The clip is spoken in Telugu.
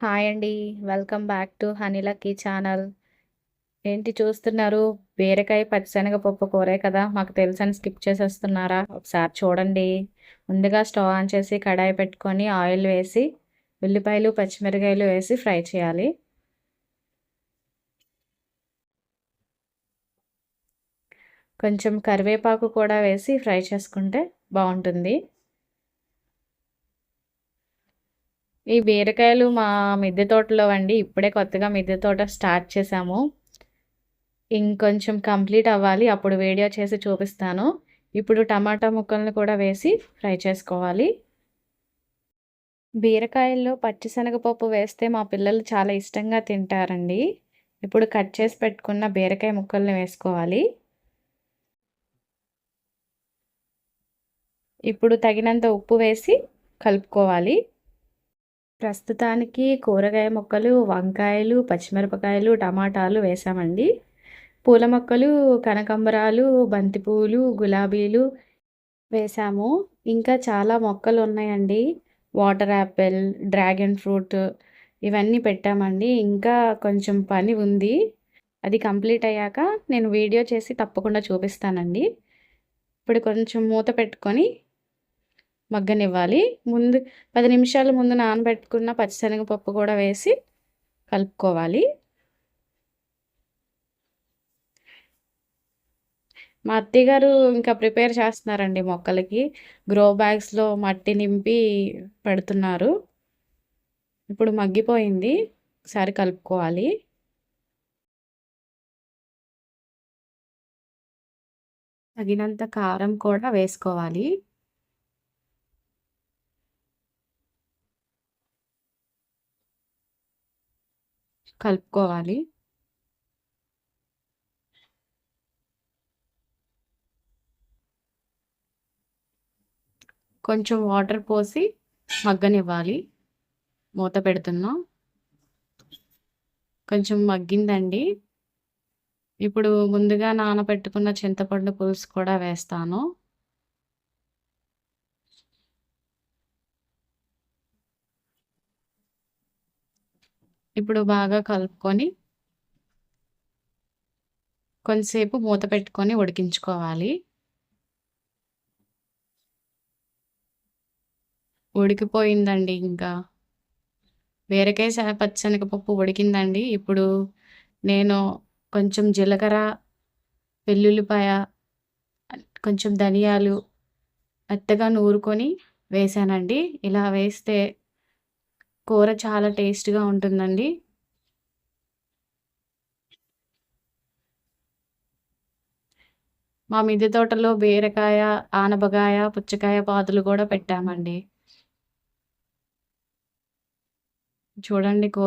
హాయ్ అండి. Welcome back to honey lucky channel. ఏంటి చూస్తున్నారు? బీరకాయ పచ్చిశనగపప్పు కూరే కదా! మాకు తెలుసని స్కిప్ చేసేస్తున్నారా? ఒకసారి చూడండి. ముందుగా స్టవ్ ఆన్ చేసి కడాయి పెట్టుకొని ఆయిల్ వేసి ఉల్లిపాయలు, పచ్చిమిరకాయలు వేసి ఫ్రై చేయాలి. కొంచెం కరివేపాకు కూడా వేసి ఫ్రై చేసుకుంటే బాగుంటుంది ఈ బీరకాయలు మా మిద్దె తోటలో అండి. ఇప్పుడే కొత్తగా మిద్దె తోట స్టార్ట్ చేశాము. ఇంకొంచెం కంప్లీట్ అవ్వాలి. అప్పుడు వీడియో చేసి చూపిస్తాను. ఇప్పుడు టమాటా ముక్కలను కూడా వేసి ఫ్రై చేసుకోవాలి. బీరకాయల్లో పచ్చిశనగపప్పు వేస్తే మా పిల్లలు చాలా ఇష్టంగా తింటారండి. ఇప్పుడు కట్ చేసి పెట్టుకున్న బీరకాయ ముక్కల్ని వేసుకోవాలి. ఇప్పుడు తగినంత ఉప్పు వేసి కలుపుకోవాలి. ప్రస్తుతానికి కూరగాయ మొక్కలు, వంకాయలు, పచ్చిమిరపకాయలు, టమాటాలు వేసామండి. పూల మొక్కలు కనకంబరాలు, బంతిపూలు, గులాబీలు వేసాము. ఇంకా చాలా మొక్కలు ఉన్నాయండి. వాటర్ యాపిల్, డ్రాగన్ ఫ్రూట్ ఇవన్నీ పెట్టామండి. ఇంకా కొంచెం పని ఉంది. అది కంప్లీట్ అయ్యాక నేను వీడియో చేసి తప్పకుండా చూపిస్తానండి. ఇప్పుడు కొంచెం మూత పెట్టుకొని మగ్గనివ్వాలి. ముందు పది నిమిషాల ముందు నానబెట్టుకున్న పచ్చిశనగపప్పు కూడా వేసి కలుపుకోవాలి. మా అత్తయ్య గారు ఇంకా ప్రిపేర్ చేస్తున్నారండి మొక్కలకి. గ్రో బ్యాగ్స్‌లో మట్టి నింపి పెడుతున్నారు. ఇప్పుడు మగ్గిపోయింది. ఒకసారి కలుపుకోవాలి. తగినంత కారం కూడా వేసుకోవాలి. కలుపుకోవాలి. కొంచెం వాటర్ పోసి మగ్గనివ్వాలి. మూత పెడుతున్నాం. కొంచెం మగ్గిందండి. ఇప్పుడు ముందుగా నానబెట్టుకున్న చింతపండు పులుసు కూడా వేస్తాను. ఇప్పుడు బాగా కలుపుకొని కొంతసేపు మూత పెట్టుకొని ఉడికించుకోవాలి. ఉడికిపోయిందండి ఇంకా. బీరకాయ పచ్చనగపప్పు ఉడికిందండి. ఇప్పుడు నేను కొంచెం జీలకర్ర, వెల్లుల్లిపాయ, కొంచెం ధనియాలు మెత్తగా నూరుకొని వేశానండి. ఇలా వేస్తే కూర చాలా టేస్ట్‌గా ఉంటుందండి. మా మిద్దె తోటలో బీరకాయ, ఆనపకాయ, పుచ్చకాయ పాదులు కూడా పెట్టామండి. చూడండి కూ